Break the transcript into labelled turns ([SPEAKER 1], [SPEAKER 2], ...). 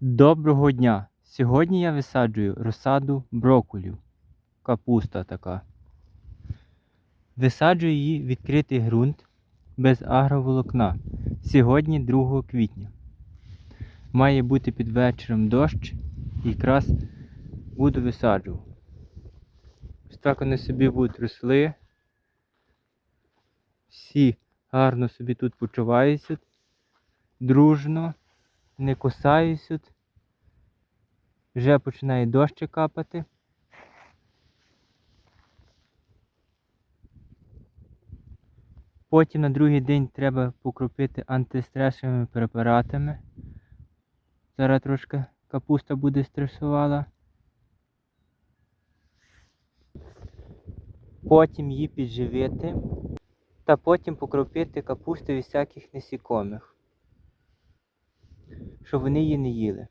[SPEAKER 1] Доброго дня! Сьогодні я висаджую розсаду брокколів. Капуста така. Висаджую її в відкритий ґрунт без агроволокна. Сьогодні 2 квітня. Має бути під вечором дощ і якраз буду висаджувати. Ось так вони собі будуть росли. Всі гарно собі тут почуваються. Дружно, не кусаються. Вже починає дощ капати. Потім на другий день треба покропити антистресовими препаратами. Зараз трошки капуста буде стресувала. Потім її підживити та потім покропити капусту від всяких насікомих, щоб вони її не їли.